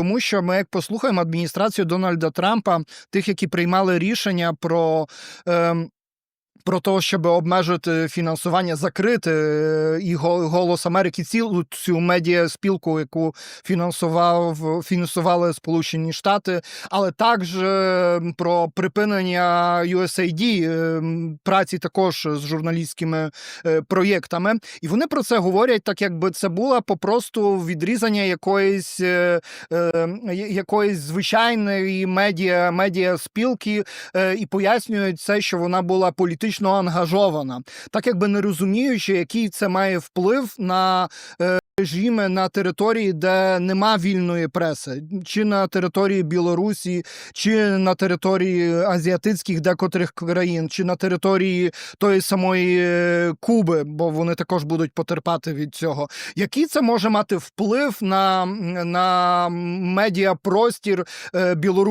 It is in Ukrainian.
Тому що ми як послухаємо адміністрацію Дональда Трампа, тих, які приймали рішення про. ем, про те, щоб обмежити фінансування, закрити е, і голос Америки, цілу цю медіаспілку, яку фінансував фінансували Сполучені Штати, але також е, про припинення USAID, е, праці також з журналістськими проєктами. І вони про це говорять, так якби це було попросту відрізання якоїсь, якоїсь звичайної медіа, медіа спілки і пояснюють це, що вона була політично ангажована, так якби не розуміючи, який це має вплив на. е, Режими на території, де нема вільної преси, чи на території Білорусі, чи на території азіатицьких декотрих країн, чи на території тої самої е, Куби, бо вони також будуть потерпати від цього. Який це може мати вплив на, на медіапростір е, Білорусі?